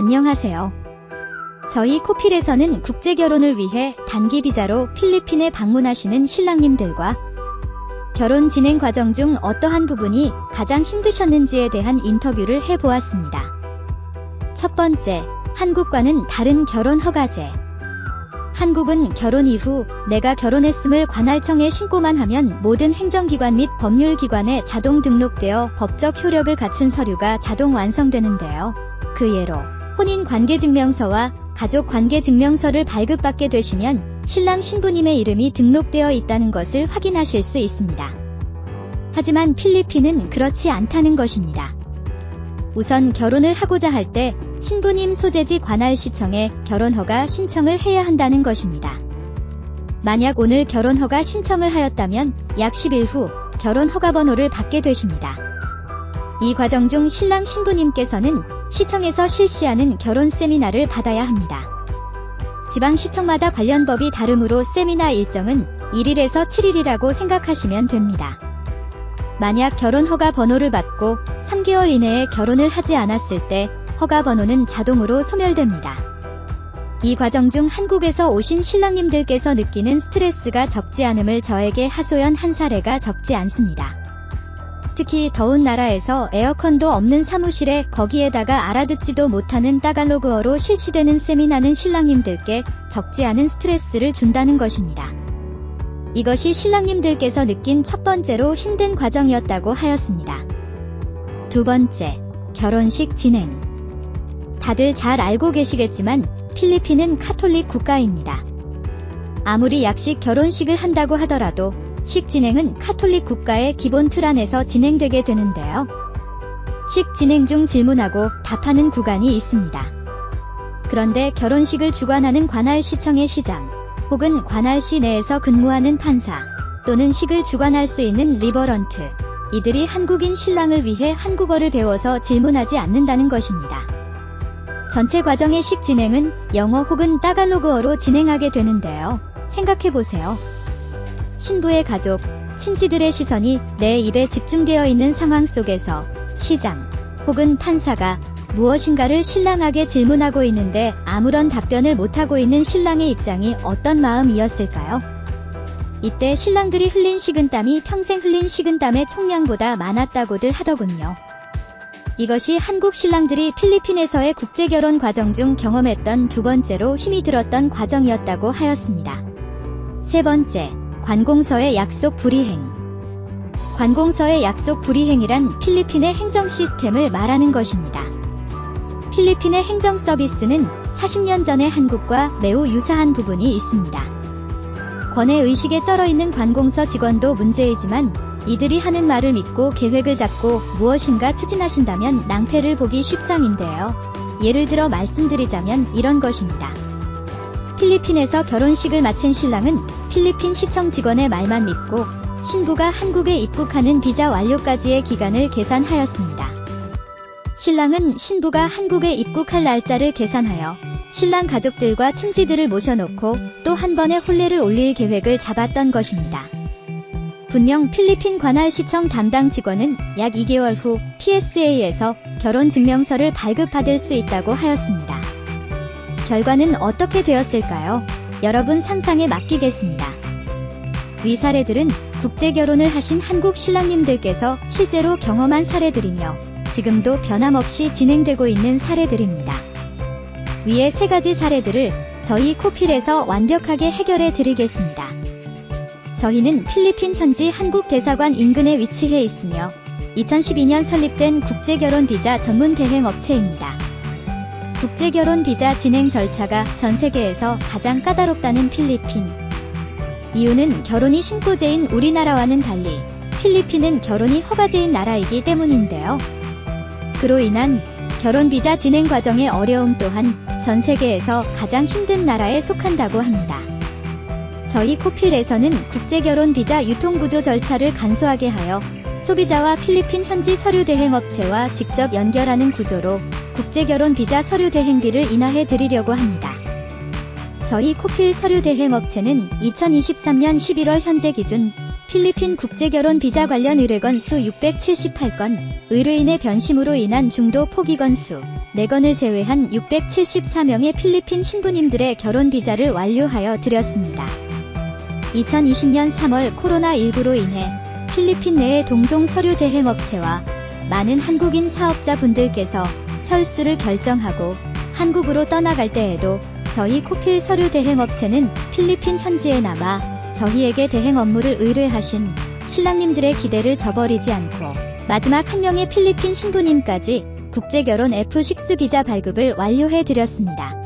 안녕하세요. 저희 코필에서는 국제 결혼을 위해 단기 비자로 필리핀에 방문하시는 신랑님들과 결혼 진행 과정 중 어떠한 부분이 가장 힘드셨는지에 대한 인터뷰를 해보았습니다. 첫 번째, 한국과는 다른 결혼 허가제. 한국은 결혼 이후 내가 결혼했음을 관할청에 신고만 하면 모든 행정기관 및 법률기관에 자동 등록되어 법적 효력을 갖춘 서류가 자동 완성되는데요. 그 예로 혼인 관계 증명서와 가족 관계 증명서를 발급받게 되시면 신랑 신부님의 이름이 등록되어 있다는 것을 확인하실 수 있습니다. 하지만 필리핀은 그렇지 않다는 것입니다. 우선 결혼을 하고자 할 때 신부님 소재지 관할 시청에 결혼 허가 신청을 해야 한다는 것입니다. 만약 오늘 결혼 허가 신청을 하였다면 약 10일 후 결혼 허가 번호를 받게 되십니다. 이 과정 중 신랑 신부님께서는 시청에서 실시하는 결혼 세미나를 받아야 합니다. 지방시청마다 관련 법이 다르므로 세미나 일정은 1일에서 7일이라고 생각하시면 됩니다. 만약 결혼 허가 번호를 받고 3개월 이내에 결혼을 하지 않았을 때 허가 번호는 자동으로 소멸됩니다. 이 과정 중 한국에서 오신 신랑님들께서 느끼는 스트레스가 적지 않음을 저에게 하소연 한 사례가 적지 않습니다. 특히 더운 나라에서 에어컨도 없는 사무실에 거기에다가 알아듣지도 못하는 따갈로그어로 실시되는 세미나는 신랑님들께 적지 않은 스트레스를 준다는 것입니다. 이것이 신랑님들께서 느낀 첫 번째로 힘든 과정이었다고 하였습니다. 두 번째, 결혼식 진행. 다들 잘 알고 계시겠지만 필리핀은 카톨릭 국가입니다. 아무리 약식 결혼식을 한다고 하더라도 식 진행은 카톨릭 국가의 기본 틀 안에서 진행되게 되는데요. 식 진행 중 질문하고 답하는 구간이 있습니다. 그런데 결혼식을 주관하는 관할 시청의 시장, 혹은 관할 시 내에서 근무하는 판사, 또는 식을 주관할 수 있는 리버런트, 이들이 한국인 신랑을 위해 한국어를 배워서 질문하지 않는다는 것입니다. 전체 과정의 식 진행은 영어 혹은 따갈로그어로 진행하게 되는데요. 생각해보세요. 신부의 가족, 친지들의 시선이 내 입에 집중되어 있는 상황 속에서 시장 혹은 판사가 무엇인가를 신랑에게 질문하고 있는데 아무런 답변을 못하고 있는 신랑의 입장이 어떤 마음이었을까요? 이때 신랑들이 흘린 식은땀이 평생 흘린 식은땀의 총량보다 많았다고들 하더군요. 이것이 한국 신랑들이 필리핀에서의 국제결혼 과정 중 경험했던 두 번째로 힘이 들었던 과정이었다고 하였습니다. 세 번째, 관공서의 약속 불이행. 관공서의 약속 불이행이란 필리핀의 행정 시스템을 말하는 것입니다. 필리핀의 행정 서비스는 40년 전의 한국과 매우 유사한 부분이 있습니다. 권해 의식에 쩔어 있는 관공서 직원도 문제이지만 이들이 하는 말을 믿고 계획을 잡고 무엇인가 추진하신다면 낭패를 보기 쉽상인데요. 예를 들어 말씀드리자면 이런 것입니다. 필리핀에서 결혼식을 마친 신랑은 필리핀 시청 직원의 말만 믿고 신부가 한국에 입국하는 비자 완료까지의 기간을 계산하였습니다. 신랑은 신부가 한국에 입국할 날짜를 계산하여 신랑 가족들과 친지들을 모셔놓고 또 한 번의 혼례를 올릴 계획을 잡았던 것입니다. 분명 필리핀 관할 시청 담당 직원은 약 2개월 후 PSA에서 결혼 증명서를 발급받을 수 있다고 하였습니다. 결과는 어떻게 되었을까요? 여러분 상상에 맡기겠습니다. 위 사례들은 국제 결혼을 하신 한국 신랑님들께서 실제로 경험한 사례들이며 지금도 변함없이 진행되고 있는 사례들입니다. 위의 세 가지 사례들을 저희 코필에서 완벽하게 해결해 드리겠습니다. 저희는 필리핀 현지 한국 대사관 인근에 위치해 있으며 2012년 설립된 국제결혼 비자 전문 대행 업체입니다. 국제결혼 비자 진행 절차가 전 세계에서 가장 까다롭다는 필리핀. 이유는 결혼이 신고제인 우리나라와는 달리 필리핀은 결혼이 허가제인 나라이기 때문인데요. 그로 인한 결혼 비자 진행 과정의 어려움 또한 전 세계에서 가장 힘든 나라에 속한다고 합니다. 저희 코필에서는 국제결혼 비자 유통구조 절차를 간소하게 하여 소비자와 필리핀 현지 서류 대행 업체와 직접 연결하는 구조로 국제결혼 비자 서류 대행비를 인하해 드리려고 합니다. 저희 코필 서류 대행 업체는 2023년 11월 현재 기준 필리핀 국제결혼 비자 관련 의뢰 건수 678건, 의뢰인의 변심으로 인한 중도 포기 건수 4건을 제외한 674명의 필리핀 신부님들의 결혼 비자를 완료하여 드렸습니다. 2020년 3월 코로나19로 인해 필리핀 내의 동종 서류 대행 업체와 많은 한국인 사업자분들께서 철수를 결정하고 한국으로 떠나갈 때에도 저희 코필 서류 대행 업체는 필리핀 현지에 남아 저희에게 대행 업무를 의뢰하신 신랑님들의 기대를 저버리지 않고 마지막 한 명의 필리핀 신부님까지 국제결혼 F6 비자 발급을 완료해 드렸습니다.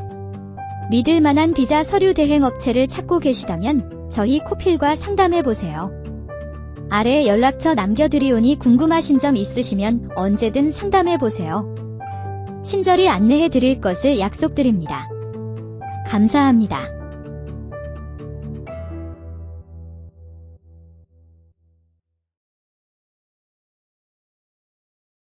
믿을 만한 비자 서류 대행 업체를 찾고 계시다면 저희 코필과 상담해 보세요. 아래 연락처 남겨드리오니 궁금하신 점 있으시면 언제든 상담해 보세요. 친절히 안내해 드릴 것을 약속드립니다. 감사합니다.